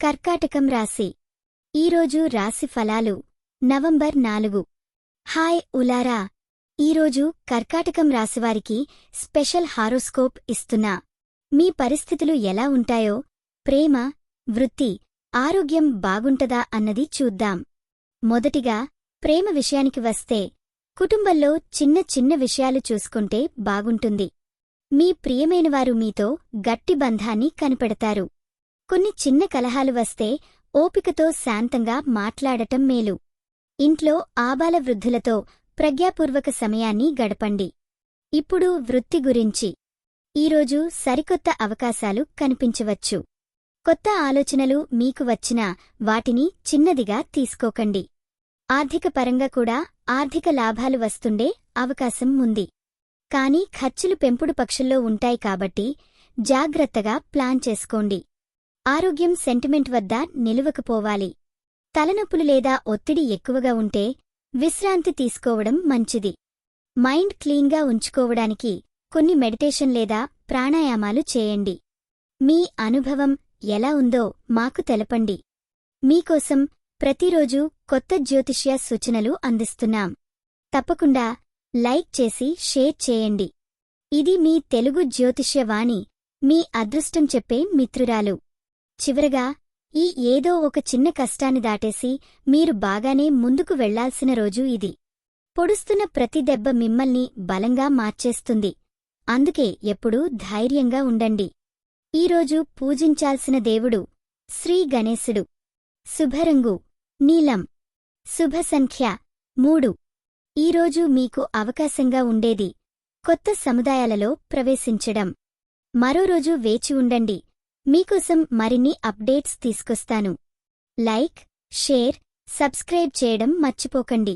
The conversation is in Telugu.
కర్కాటకం రాశి. ఈరోజు రాశి ఫలాలు నవంబర్ నాలుగు. హాయ్ ఉలారా. ఈరోజు కర్కాటకం రాశివారికి స్పెషల్ హారోస్కోప్ ఇస్తున్నా. మీ పరిస్థితులు ఎలా ఉంటాయో ప్రేమ వృత్తి ఆరోగ్యం బాగుంటదా అన్నది చూద్దాం. మొదటిగా ప్రేమ విషయానికి వస్తే కుటుంబంలో చిన్న చిన్న విషయాలు చూసుకుంటే బాగుంటుంది. మీ ప్రియమైనవారు మీతో గట్టి బంధాన్ని కనిపెడతారు. కొన్ని చిన్న కలహాలు వస్తే ఓపికతో శాంతంగా మాట్లాడటం మేలు. ఇంట్లో ఆబాల వృద్ధులతో ప్రజ్ఞాపూర్వక సమయాన్ని గడపండి. ఇప్పుడు వృత్తి గురించి. ఈరోజు సరికొత్త అవకాశాలు కనిపించవచ్చు. కొత్త ఆలోచనలు మీకు వచ్చినా వాటిని చిన్నదిగా తీసుకోకండి. ఆర్థికపరంగా కూడా ఆర్థిక లాభాలు వస్తుండే అవకాశం ఉంది. కానీ ఖర్చులు పెంపుడు పక్షుల్లో ఉంటాయి కాబట్టి జాగ్రత్తగా ప్లాన్ చేసుకోండి. ఆరోగ్యం సెంటిమెంట్ వద్ద నిలువకపోవాలి. తలనొప్పులు లేదా ఒత్తిడి ఎక్కువగా ఉంటే విశ్రాంతి తీసుకోవడం మంచిది. మైండ్ క్లీన్గా ఉంచుకోవడానికి కొన్ని మెడిటేషన్ లేదా ప్రాణాయామాలు చేయండి. మీ అనుభవం ఎలా ఉందో మాకు తెలపండి. మీకోసం ప్రతిరోజూ కొత్త జ్యోతిష్య సూచనలు అందిస్తున్నాం. తప్పకుండా లైక్ చేసి షేర్ చేయండి. ఇది మీ తెలుగు జ్యోతిష్యవాణి మీ అదృష్టం చెప్పే మిత్రురాలు. చివరగా ఈ ఏదో ఒక చిన్న కష్టాన్ని దాటేసి మీరు బాగానే ముందుకు వెళ్ళాల్సిన రోజు ఇది. పొడుస్తున్న ప్రతి దెబ్బ మిమ్మల్ని బలంగా మార్చేస్తుంది. అందుకే ఎప్పుడూ ధైర్యంగా ఉండండి. ఈరోజు పూజించాల్సిన దేవుడు శ్రీ గణేశుడు. శుభరంగు నీలం. శుభ సంఖ్య మూడు ఈరోజు మీకు అవకాశంగా ఉండేది కొత్త సముదాయాలలో ప్రవేశించడం. మరో రోజు వేచి ఉండండి. మీకోసం మరిన్ని అప్డేట్స్ తీసుకొస్తాను. లైక్ షేర్ సబ్స్క్రైబ్ చేయడం మర్చిపోకండి.